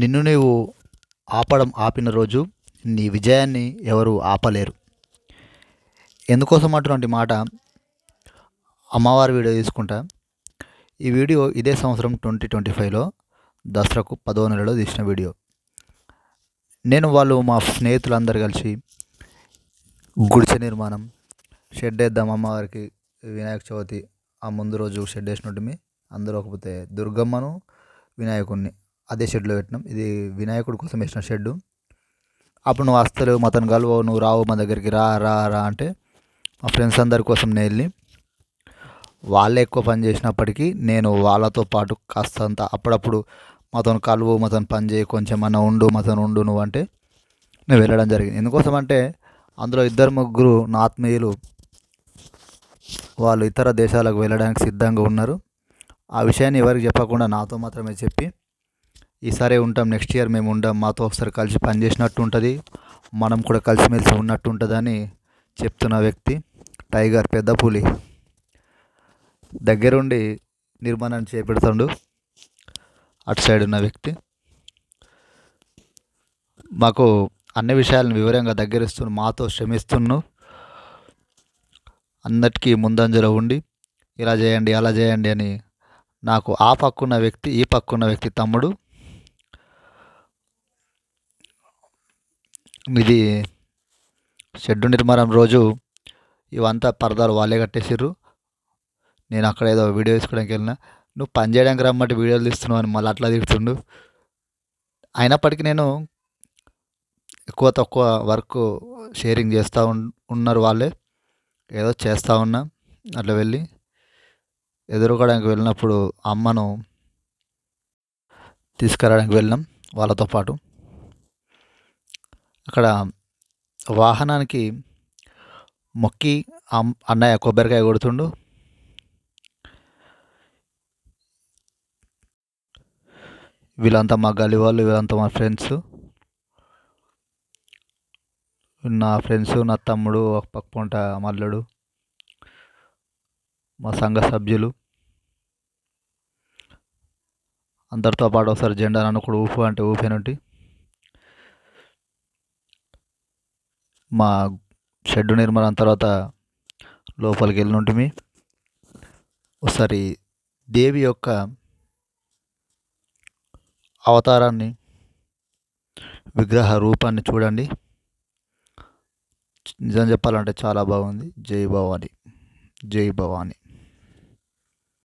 నిన్ను నీవు ఆపడం ఆపిన రోజు నీ విజయాన్ని ఎవరు ఆపలేరు. ఎందుకోసం అటువంటి మాట అమ్మవారి వీడియో తీసుకుంటా. ఈ వీడియో ఇదే సంవత్సరం ట్వంటీ ట్వంటీ ఫైవ్లో దసరాకు పదో నెలలో తీసిన వీడియో. నేను వాళ్ళు మా స్నేహితులందరూ కలిసి గుడిసె నిర్మాణం షెడ్ వేద్దాం అమ్మవారికి వినాయక చవితి ఆ ముందు రోజు షెడ్ వేసినట్టుమి అందరూ ఒకపోతే దుర్గమ్మను వినాయకుడిని అదే షెడ్లో పెట్టినాం. ఇది వినాయకుడి కోసం వేసిన షెడ్డు. అప్పుడు నువ్వు వస్తలేవు మతను కలువు నువ్వు రావు మా దగ్గరికి రా రా రా అంటే మా ఫ్రెండ్స్ అందరి కోసం నేను వెళ్ళి వాళ్ళే ఎక్కువ పని చేసినప్పటికీ నేను వాళ్ళతో పాటు కాస్తంత అప్పుడప్పుడు మతను కలువు మతను పని చేయి కొంచెం అన్న ఉండు మతను ఉండు నువ్వు అంటే నేను వెళ్ళడం జరిగింది. ఎందుకోసం అంటే అందులో ఇద్దరు ముగ్గురు నా ఆత్మీయులు వాళ్ళు ఇతర దేశాలకు వెళ్ళడానికి సిద్ధంగా ఉన్నారు. ఆ విషయాన్ని ఎవరికి చెప్పకుండా నాతో మాత్రమే చెప్పి ఈసారి ఉంటాం నెక్స్ట్ ఇయర్ మేము ఉండం మాతో ఒకసారి కలిసి పనిచేసినట్టు ఉంటుంది. మనం కూడా కలిసిమెలిసి ఉన్నట్టు ఉంటుందని చెప్తున్న వ్యక్తి టైగర్ పెద్ద పులి దగ్గరుండి నిర్మాణాన్ని చేపెడుతుండు. అటు సైడ్ ఉన్న వ్యక్తి. మాకు అన్ని విషయాలను వివరంగా దగ్గరిస్తూ మాతో శ్రమిస్తున్నాను అందరికీ ముందంజలో ఉండి ఇలా చేయండి అలా చేయండి అని నాకు ఆ పక్కున్న వ్యక్తి ఈ పక్కున్న వ్యక్తి తమ్ముడు ఇది షెడ్డు నిర్మాణం రోజు ఇవంతా పరదాలు వాళ్ళే కట్టేసిర్రు. నేను అక్కడ ఏదో వీడియో తీసుకోవడానికి వెళ్ళిన. నువ్వు పని చేయడానికి రమ్మంటే వీడియోలు తీస్తున్నావు అని మళ్ళీ అట్లా తిడుతుండు. అయినప్పటికీ నేను ఎక్కువ తక్కువ వర్క్ షేరింగ్ చేస్తూ ఉన్నారు వాళ్ళే. ఏదో చేస్తూ ఉన్నా. అట్లా వెళ్ళి ఎదుర్కోవడానికి వెళ్ళినప్పుడు అమ్మను తీసుకురావడానికి వెళ్ళినాం వాళ్ళతో పాటు. అక్కడ వాహనానికి మొక్కి అన్నయ్య కొబ్బరికాయ కొడుతుండు. వీళ్ళంతా మా గల్లీ వాళ్ళు వీళ్ళంతా మా ఫ్రెండ్స్. నా ఫ్రెండ్స్ నా తమ్ముడు ఒక పక్క పొంట మల్లుడు మా సంఘ సభ్యులు. అందరితో పాటు ఒకసారి జెండా నన్ను కూడా ఊపు అంటే ఊపేనుంటి. మా షెడ్ నిర్మాణం తర్వాత లోపలికి వెళ్ళినట్టుమి ఒకసారి దేవి యొక్క అవతారాన్ని విగ్రహ రూపాన్ని చూడండి. నిజం చెప్పాలంటే చాలా బాగుంది. జై భవాని. జై భవాని.